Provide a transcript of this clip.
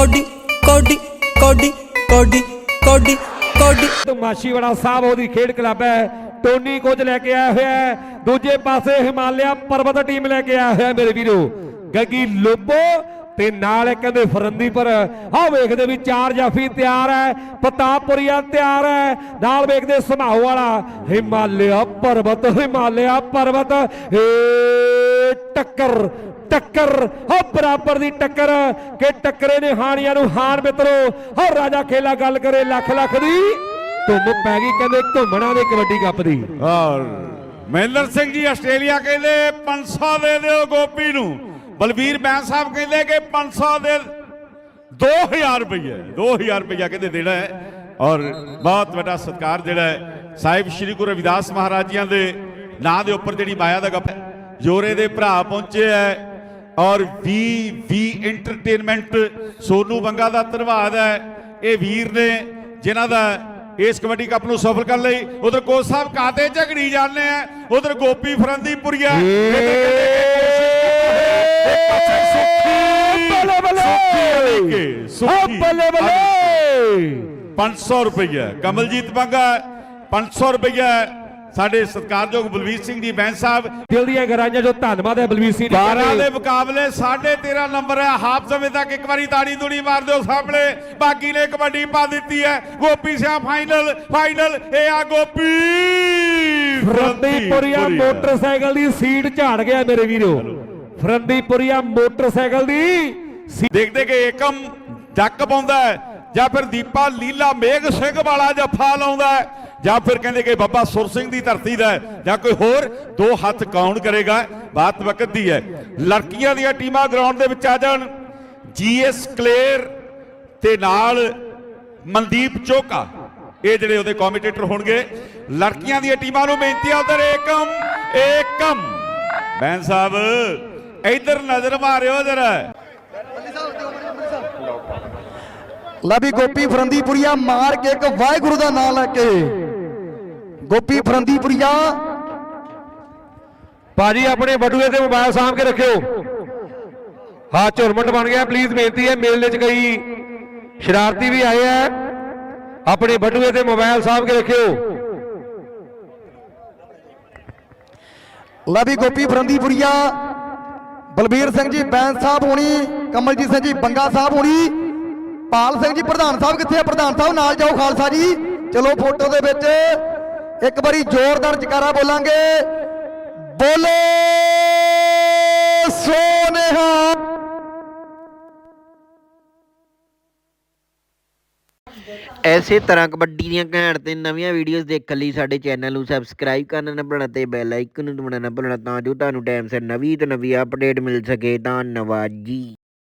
Cody ਕੋਡੀ ਕੋਡੀ ਕੋਡੀ ਕੋਡੀ ਕੋਡੀ। ਤੋਂ ਮਾਸ਼ੀਵਾੜਾ ਸਾਹਿਬ, ਉਹਦੀ ਖੇਡ ਕਲੱਬ ਹੈ। ਟੋਨੀ ਕੁਝ ਲੈ ਕੇ ਆਇਆ ਹੋਇਆ ਹੈ। ਦੂਜੇ ਪਾਸੇ ਹਿਮਾਲਿਆ ਪਰਬਤ ਟੀਮ ਲੈ ਕੇ ਆਇਆ ਹੋਇਆ ਮੇਰੇ ਵੀਰੋ। ਗੱਗੀ ਲੋਬੋ ਤੇ ਨਾਲ ਇਹ ਕਹਿੰਦੇ ਫਰੰਦੀਪੁਰ। ਆਹ ਵੇਖਦੇ ਵੀ ਚਾਰ ਜਾਫੀ ਤਿਆਰ ਹੈ, ਪ੍ਰਤਾਪਪੁਰੀਆ ਤਿਆਰ ਹੈ। ਨਾਲ ਵੇਖਦੇ ਸਮਾਉ ਵਾਲਾ ਹਿਮਾਲਿਆ ਪਰਬਤ ਹਿਮਾਲਿਆ ਪਰਬਤ। ਏ ਟੱਕਰ ਟੱਕਰ, ਹੋ ਬਰਾਬਰ ਦੀ ਟੱਕਰ ਕਿ ਟੱਕਰੇ ਨੇ ਹਾਣੀਆਂ ਨੂੰ ਹਾਣ ਮਿੱਤਰੋ। ਹੋ ਰਾਜਾ ਖੇਲਾ ਗੱਲ ਕਰੇ ਲੱਖ ਲੱਖ ਦੀ, ਧੁੰਮ ਪੈ ਗਈ ਕਹਿੰਦੇ ਘੁੰਮਣਾ ਦੇ ਕਬੱਡੀ ਕੱਪ ਦੀ। ਔਰ ਮਹਿੰਦਰ ਸਿੰਘ ਜੀ ਆਸਟ੍ਰੇਲੀਆ ਕਹਿੰਦੇ 500 ਦੇ ਦਿਓ ਗੋਪੀ ਨੂੰ। ਬਲਬੀਰ ਬੈਂਸ ਸਾਹਿਬ ਕਹਿੰਦੇ ਕਿ 500 ਦੇ 2000 ਰੁਪਏ 2000 ਰੁਪਏ ਕਹਿੰਦੇ ਦੇਣਾ ਹੈ। ਔਰ ਬਹੁਤ ਵੱਡਾ ਸਤਿਕਾਰ ਜਿਹੜਾ ਹੈ। ਸਾਹਿਬ ਸ੍ਰੀ ਗੁਰੂ ਰਵਿਦਾਸ ਮਹਾਰਾਜ ਜੀਆਂ ਦੇ ਨਾਂ ਦੇ ਉੱਪਰ ਜਿਹੜੀ ਮਾਇਆ ਦਾ ਗੱਪ ਹੈ। ਜੋਰੇ ਦੇ ਭਰਾ ਪਹੁੰਚੇ ਹੈ ਔਰ V V entertainment Sonu Banga ਦਾ ਧੰਨਵਾਦ ਹੈ ਇਹ ਵੀਰ ਨੇ ਜਿਨ੍ਹਾਂ ਦਾ ਇਸ ਕਬੱਡੀ ਕੱਪ ਨੂੰ ਸਫਲ ਕਰਨ ਲਈ ਉਧਰ ਕੋਚ ਸਾਹਿਬ ਕਾਤੇ ਝਗੜੀ ਜਾਂਦੇ ਆ ਉਧਰ ਗੋਪੀ ਫਰੰਦੀਪੁਰੀਆ ਬੱਲੇ ਹੋ ਬੱਲੇ ਬੱਲੇ! 500 ਰੁਪਏ ਕਮਲਜੀਤ ਬੰਗਾ 500 ਰੁਪਏ ਸਾਡੇ ਸਤਿਕਾਰਯੋਗ ਬਲਵੀਰ ਸਿੰਘ ਜੀ ਬੈਂਸ ਸਾਹਿਬ। ਦਿਲ ਦੀਆਂ ਗਰਾਈਆਂ ਜੋ ਧੰਨਵਾਦ ਹੈ ਬਲਵੀਰ ਸਿੰਘ ਜੀ 12 ਦੇ ਮੁਕਾਬਲੇ 13.5 ਨੰਬਰ ਹੈ। ਹਾਫ ਸਮੇਂ ਤੱਕ ਇੱਕ ਵਾਰੀ ਤਾੜੀ ਦੂੜੀ ਮਾਰ ਦਿਓ ਸਾਹਮਣੇ। ਬਾਕੀ ਨੇ ਕਬੱਡੀ ਪਾ ਦਿੱਤੀ ਹੈ। ਗੋਪੀ ਸਿਆ ਫਾਈਨਲ ਫਾਈਨਲ ਇਹ ਆ ਗੋਪੀ ਫਰੰਦੀਪੁਰੀਆ ਮੋਟਰਸਾਈਕਲ ਦੀ ਸੀਟ ਝਾੜ ਗਿਆ ਮੇਰੇ ਵੀਰੋ। ਫਰੰਦੀਪੁਰੀਆ ਮੋਟਰਸਾਈਕਲ ਦੀ ਦੇਖਦੇ ਕਿ ਏਕਮ ਜੱਕ ਪਾਉਂਦਾ ਹੈ। ਜਾਂ ਫਿਰ ਦੀਪਾ ਲੀਲਾ ਮੇਘ ਸਿੰਘ ਵਾਲਾ ਜੱਫਾ ਲਾਉਂਦਾ ਜਾਂ ਫਿਰ ਕਹਿੰਦੇ ਕਿ ਬਾਬਾ ਸੁਰ ਸਿੰਘ ਦੀ ਧਰਤੀ ਦਾ ਜਾਂ ਕੋਈ ਹੋਰ, ਦੋ ਹੱਥ ਕੌਣ ਕਰੇਗਾ? ਬਾਤ ਵਕਤ ਦੀ ਹੈ। ਲੜਕੀਆਂ ਦੀਆਂ ਟੀਮਾਂ ਗਰਾਊਂਡ ਦੇ ਵਿੱਚ ਆ ਜਾਣ। ਜੀਐਸ ਕਲੇਰ ਤੇ ਨਾਲ ਮਨਦੀਪ ਚੋਕਾ। ਇਹ ਜਿਹੜੇ ਉਹਦੇ ਕਮੈਂਟੇਟਰ ਹੋਣਗੇ। ਲੜਕੀਆਂ ਦੀਆਂ ਟੀਮਾਂ ਨੂੰ ਬੇਨਤੀ ਆ ਉਧਰ ਏਕਮ ਏਕਮ। ਬੈਨ ਸਾਹਿਬ, ਇਧਰ ਨਜ਼ਰ ਮਾਰਿਓ ਜਰਾ। ਲੈ ਵੀ ਗੋਪੀ ਫਰੰਦੀਪੁਰੀਆ ਮਾਰ ਕੇ ਇੱਕ ਵਾਹਿਗੁਰੂ ਦਾ ਨਾਮ ਲੈ ਕੇ। ਗੋਪੀ ਫਰੰਦੀਪੁਰੀਆ। ਭਾਜੀ ਆਪਣੇ ਬਟੂਏ ਤੇ ਮੋਬਾਈਲ ਸਾਂਭ ਕੇ ਰੱਖਿਓ। ਹਾਂ ਝੁਰਮਟ ਬਣ ਗਿਆ। ਪਲੀਜ਼ ਬੇਨਤੀ ਹੈ ਮੇਲੇ 'ਚ ਕਈ ਸ਼ਰਾਰਤੀ ਵੀ ਆਏ ਆ। ਆਪਣੇ ਬਟੂਏ ਤੇ ਮੋਬਾਈਲ ਸਾਂਭ ਕੇ ਰੱਖਿਓ। ਲੈ ਵੀ ਗੋਪੀ ਫਰੰਦੀਪੁਰੀਆ। ਬਲਬੀਰ ਸਿੰਘ ਜੀ ਬੈਂਸ ਸਾਹਿਬ ਹੋਣੀ ਕਮਲਜੀਤ ਸਿੰਘ ਜੀ ਬੰਗਾ ਸਾਹਿਬ ਹੋਣੀ। ਪਾਲ ਸਿੰਘ ਜੀ, ਪ੍ਰਧਾਨ ਸਾਹਿਬ ਕਿੱਥੇ ਆ? ਪ੍ਰਧਾਨ ਸਾਹਿਬ, ਨਾਲ ਜਾਓ ਖਾਲਸਾ ਜੀ। ਚਲੋ ਫੋਟੋ ਦੇ ਵਿੱਚ ਇੱਕ ਵਾਰੀ ਜ਼ੋਰਦਾਰ ਜਕਾਰਾ ਬੋਲਾਂਗੇ। ਬੋਲੇ ਸੋਨੇਹਾ। ਐਸੇ ਤਰ੍ਹਾਂ ਕਬੱਡੀ ਦੀਆਂ ਘੈਂਟ ਤੇ ਨਵੀਆਂ ਵੀਡੀਓਜ਼ ਦੇਖਣ ਲਈ ਸਾਡੇ ਚੈਨਲ ਨੂੰ ਸਬਸਕ੍ਰਾਈਬ ਕਰਨਾ ਨਾ ਭੁੱਲਣਾ ਤੇ ਬੈਲ ਆਈਕਨ ਨੂੰ ਦਬਾਉਣਾ ਨਾ ਭੁੱਲਣਾ ਤਾਂ ਜੋ ਤੁਹਾਨੂੰ ਟਾਈਮ ਸਿਰ ਨਵੀਂ ਤੋਂ ਨਵੀਂ ਅਪਡੇਟ ਮਿਲ ਸਕੇ। ਧੰਨਵਾਦ ਜੀ।